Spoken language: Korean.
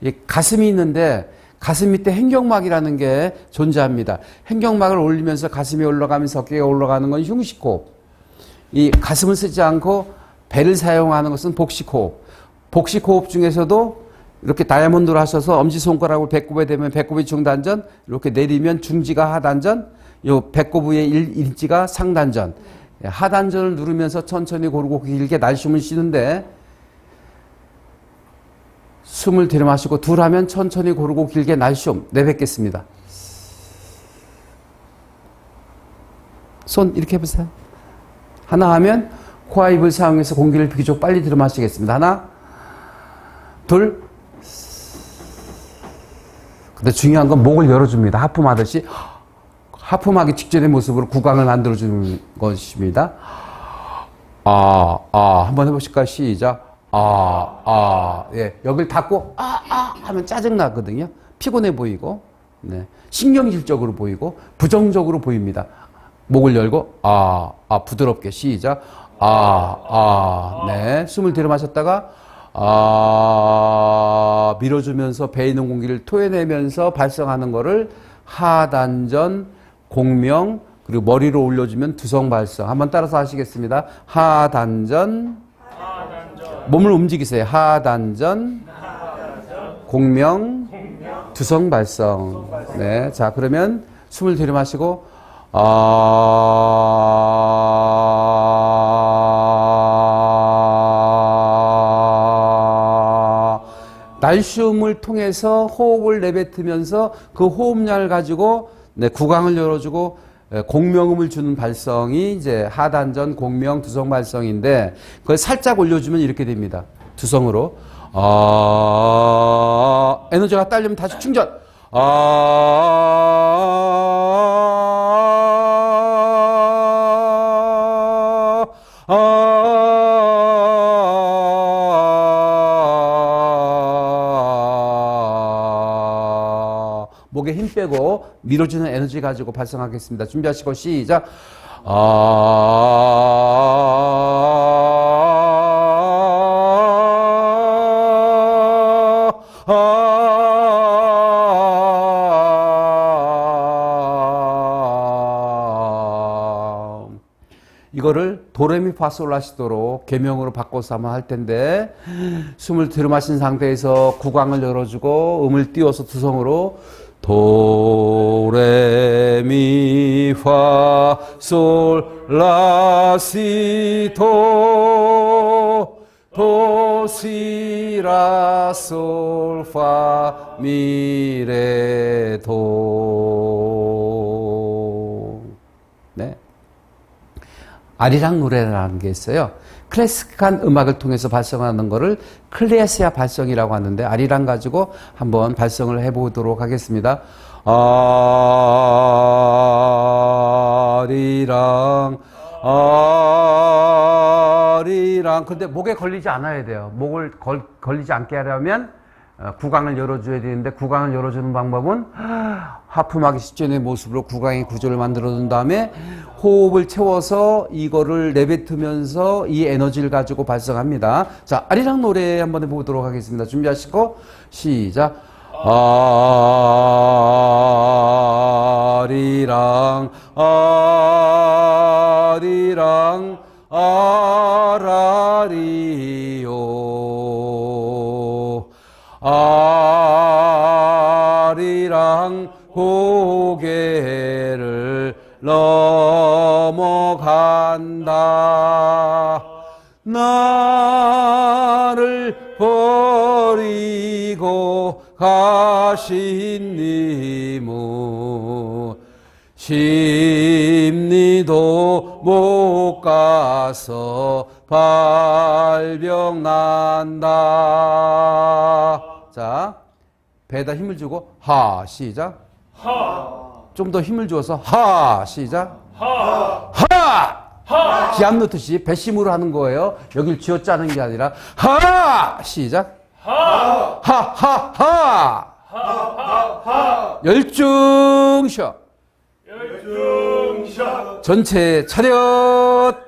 이 가슴이 있는데 가슴 밑에 행경막이라는 게 존재합니다. 행경막을 올리면서 가슴이 올라가면서 어깨가 올라가는 건 흉식호흡. 이 가슴을 쓰지 않고 배를 사용하는 것은 복식호흡. 복식호흡 중에서도 이렇게 다이아몬드로 하셔서 엄지손가락을 배꼽에 대면 배꼽이 중단전, 이렇게 내리면 중지가 하단전, 요 배꼽 위에 일, 일지가 상단전. 예, 하단전을 누르면서 천천히 고르고 길게 날숨을 쉬는데 숨을 들이마시고 둘 하면 천천히 고르고 길게 날숨 내뱉겠습니다. 손 이렇게 해보세요. 하나 하면 코와 입을 사용해서 공기를 비교적 빨리 들이마시겠습니다. 하나, 둘. 근데 중요한 건 목을 열어줍니다. 하품하듯이 하품하기 직전의 모습으로 구강을 만들어주는 것입니다. 아, 아, 한번 해보실까요? 시작. 아, 아, 예. 여길 닫고, 아, 아, 하면 짜증나거든요. 피곤해 보이고, 네. 신경질적으로 보이고, 부정적으로 보입니다. 목을 열고, 아, 아, 부드럽게 시작. 아, 아, 네. 숨을 들여 마셨다가, 아, 밀어주면서 배에 있는 공기를 토해내면서 발성하는 거를 하단전, 공명, 그리고 머리로 올려주면 두성 발성. 한번 따라서 하시겠습니다. 하단전, 몸을 움직이세요. 하단전, 공명, 두성 발성. 네. 자, 그러면 숨을 들이마시고, 아, 날숨을 통해서 호흡을 내뱉으면서 그 호흡량을 가지고 네, 구강을 열어주고 에, 공명음을 주는 발성이 이제 하단전 공명 두성 발성인데 그걸 살짝 올려주면 이렇게 됩니다. 두성으로 아 에너지가 딸리면 다시 충전. 아, 목에 힘 빼고 밀어주는 에너지 가지고 발성하겠습니다. 준비하시고 시작. 아, 아. 이거를 도레미파솔라시도로 개명으로 바꿔서 한번 할 텐데 숨을 들이마신 상태에서 구강을 열어주고 음을 띄워서 두성으로 도레미파 솔라시도 도시라 솔파 미레도 아리랑 노래라는 게 있어요. 클래식한 음악을 통해서 발성하는 거를 클래시아 발성이라고 하는데 아리랑 가지고 한번 발성을 해보도록 하겠습니다. 아리랑 아리랑 근데 목에 걸리지 않아야 돼요. 목을 걸, 걸리지 않게 하려면 어, 구강을 열어줘야 되는데 구강을 열어주는 방법은 하품하기 직전의 모습으로 구강의 구조를 만들어 둔 다음에 호흡을 채워서 이거를 내뱉으면서 이 에너지를 가지고 발성합니다. 자, 아리랑 노래 한번 해보도록 하겠습니다. 준비하시고 시작. 아리랑 아리랑 아라리요 아리랑 고개를 넘어간다 나를 버리고 가신 님은 심리도 못 가서 발병 난다. 자, 배에다 힘을 주고 하 시작. 좀더 힘을 주어서 하 시작. 하. 기합 넣듯이 배심으로 하는 거예요. 여길 쥐어 짜는 게 아니라 하 시작. 하 하하 열중셔 열중샷 전체 차렷 전체 차렷